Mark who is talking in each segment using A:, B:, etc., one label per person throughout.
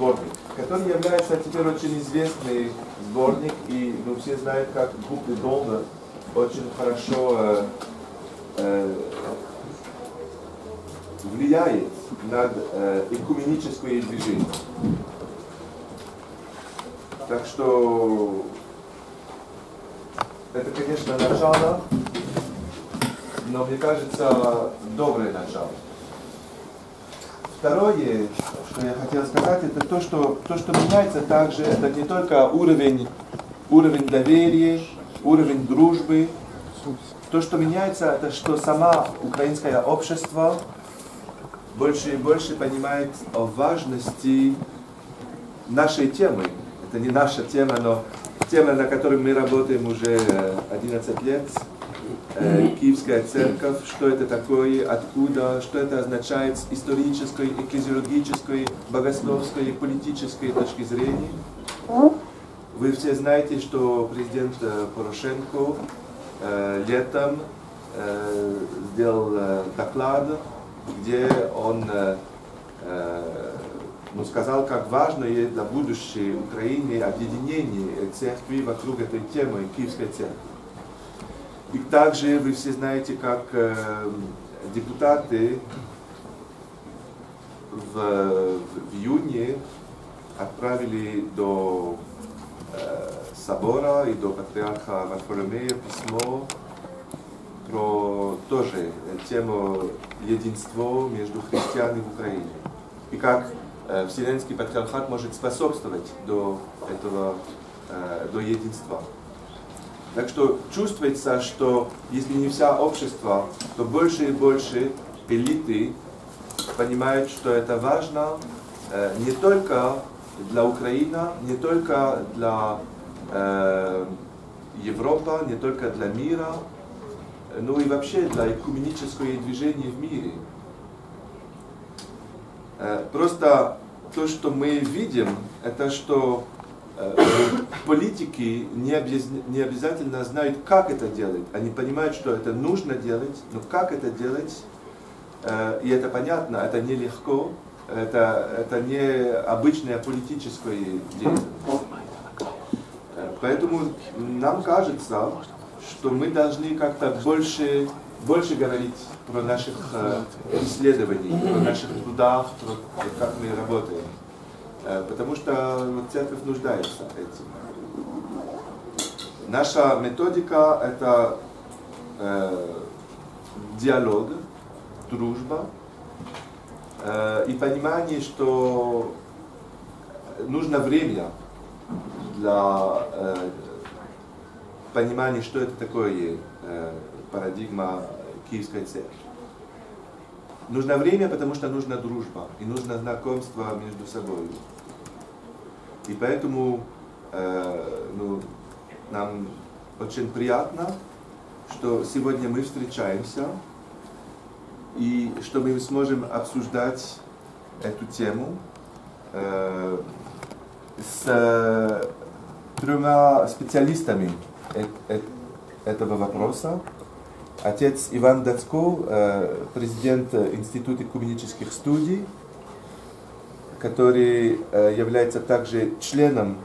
A: сборник, который является теперь очень известный сборник, и ну, все знают, как группы Долда очень хорошо э, э, влияет на э, экуменическое движение. Так что это, конечно, начало, но мне кажется, доброе начало. Второе, что я хотел сказать, это то, что, то, что меняется также, это не только уровень, уровень доверия, уровень дружбы. То, что меняется, это что сама украинское общество больше и больше понимает о важности нашей темы. Это не наша тема, но тема, на которой мы работаем уже 11 лет. Киевская церковь, что это такое, откуда, что это означает с исторической, экклезиологической, богословской, политической точки зрения. Вы все знаете, что президент Порошенко летом сделал доклад где он э, э, ну, сказал, как важно для будущей Украины объединение церкви вокруг этой темы Киевской церкви. И также вы все знаете, как э, депутаты в, в июне отправили до э, собора и до патриарха Варфоломея письмо про тоже тему единства между христианами в Украине. И как э, Вселенский Патриархат может способствовать до этого, э, до единства. Так что чувствуется, что если не вся общество, то больше и больше элиты понимают, что это важно э, не только для Украины, не только для э, Европы, не только для мира, ну и вообще для экуменического движения в мире. Просто то, что мы видим, это что политики не, обез... не обязательно знают, как это делать. Они понимают, что это нужно делать, но как это делать, и это понятно, это нелегко, это, это не обычная политическая деятельность. Поэтому нам кажется, что мы должны как-то больше, больше говорить про наших э, исследований, про наших трудах, про как мы работаем. Э, потому что церковь нуждается этим. Наша методика – это э, диалог, дружба э, и понимание, что нужно время для э, понимание, что это такое э, парадигма Киевской церкви. Нужно время, потому что нужна дружба и нужно знакомство между собой. И поэтому э, ну, нам очень приятно, что сегодня мы встречаемся и что мы сможем обсуждать эту тему э, с э, тремя специалистами этого вопроса. Отец Иван Дацко, президент Института экуменических студий, который является также членом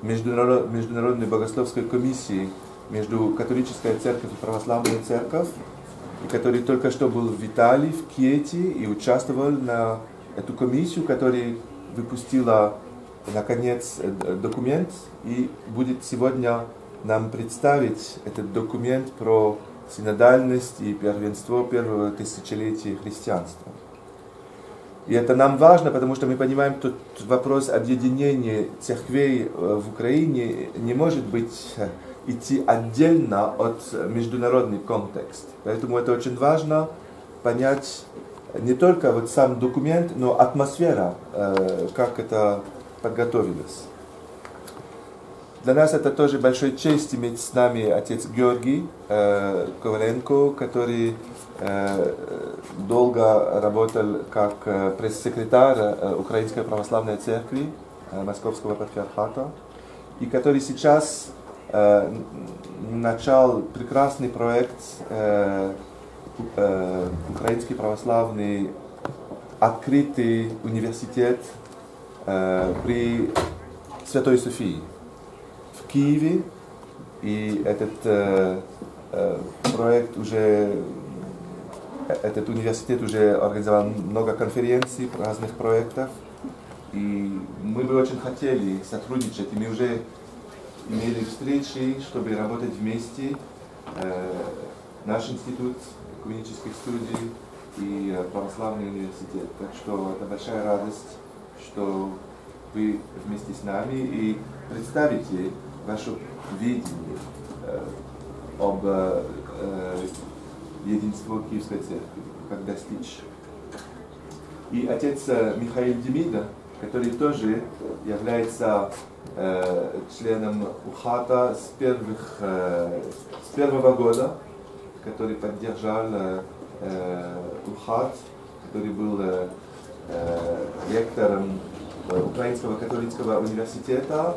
A: Международной богословской комиссии между католической церковью и православной церковью, и который только что был в Италии, в Киете, и участвовал на эту комиссию, которая выпустила, наконец, документ, и будет сегодня нам представить этот документ про синодальность и первенство первого тысячелетия христианства. И это нам важно, потому что мы понимаем, что вопрос объединения церквей в Украине не может быть идти отдельно от международный контекст. Поэтому это очень важно понять не только вот сам документ, но атмосфера, как это подготовилось. Для нас это тоже большой честь иметь с нами отец Георгий э, Коваленко, который э, долго работал как э, пресс-секретарь э, Украинской Православной Церкви э, Московского Патриархата, и который сейчас э, начал прекрасный проект э, э, Украинский Православный открытый университет э, при Святой Софии Киеве. И этот э, э, проект уже, этот университет уже организовал много конференций, разных проектов. И мы бы очень хотели сотрудничать, и мы уже имели встречи, чтобы работать вместе. Э, наш институт экономических студий и э, православный университет. Так что это большая радость, что вы вместе с нами и представите ваше видение э, об э, э, единстве Киевской церкви, как достичь. И отец Михаил Демида, который тоже является членом УХАТа с, первых, с первого года, который поддержал УХАТ, который был ректором Украинского католического университета,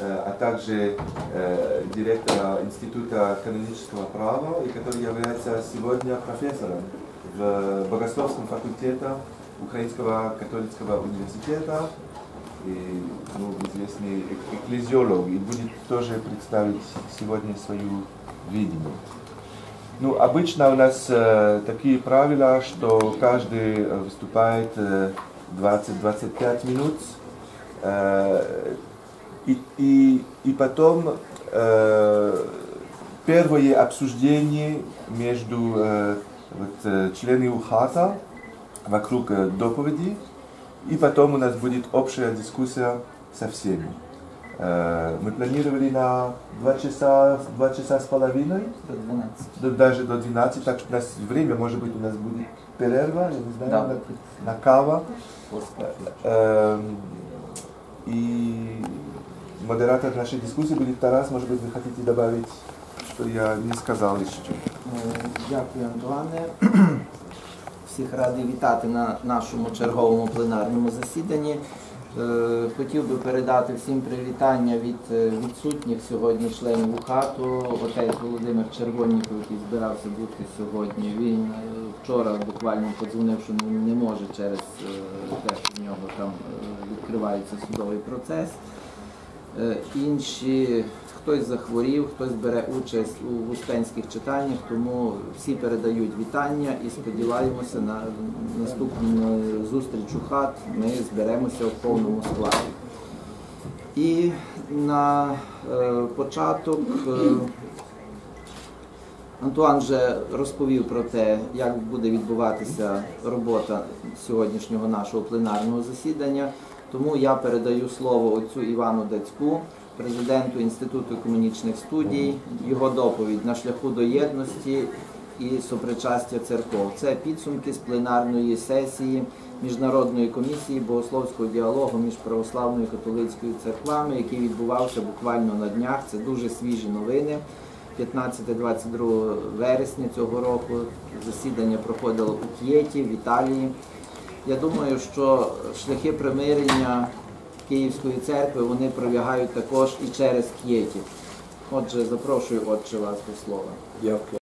A: а также э, директора Института канонического права, и который является сегодня профессором в богословском факультете Украинского католического университета и ну, известный эк- экклезиолог, и будет тоже представить сегодня свою видение. Ну, обычно у нас э, такие правила, что каждый э, выступает э, 20-25 минут, э, и, и, и потом э, первое обсуждение между э, вот, э, членами УХАТа вокруг э, доповеди, и потом у нас будет общая дискуссия со всеми. Э, Мы планировали на 2 часа, 2 часа с половиной,
B: До 12.
A: до- даже до 12, так что у нас время, может быть, у нас будет перерва, я не знаю,
B: Да.
A: на, на кава. Эм, И модератор нашей дискуссии будет Тарас, может быть, вы хотите добавить, что я не сказал еще.
B: Е, Дякую, Антуане. Всіх радий вітати на нашому черговому пленарному засіданні. Е, Хотів би передати всім привітання від е, відсутніх сьогодні членів УХАТу. Отець Володимир Червонніков, який збирався бути сьогодні. Він е, вчора буквально подзвонив, що не- може через те, що в нього там відкривається судовий процес. Е, Інші хтось захворів, хтось бере участь у успенських читаннях, тому всі передають вітання і сподіваємося на наступну зустріч у хат. Ми зберемося в повному складі. І на е, початок е, Антуан вже розповів про те, як буде відбуватися робота сьогоднішнього нашого пленарного засідання. Тому я передаю слово отцю Івану Дацьку, президенту Інституту економічних студій, його доповідь на шляху до єдності і сопричастя церков. Це підсумки з пленарної сесії Міжнародної комісії богословського діалогу між православною і католицькою церквами, який відбувався буквально на днях. Це дуже свіжі новини. 15-22 вересня цього року засідання проходило у К'єті, в Італії. Я думаю, що шляхи примирення Київської церкви вони пролягають також і через К'єті. Отже, запрошую отче вас до слова.
C: Дякую.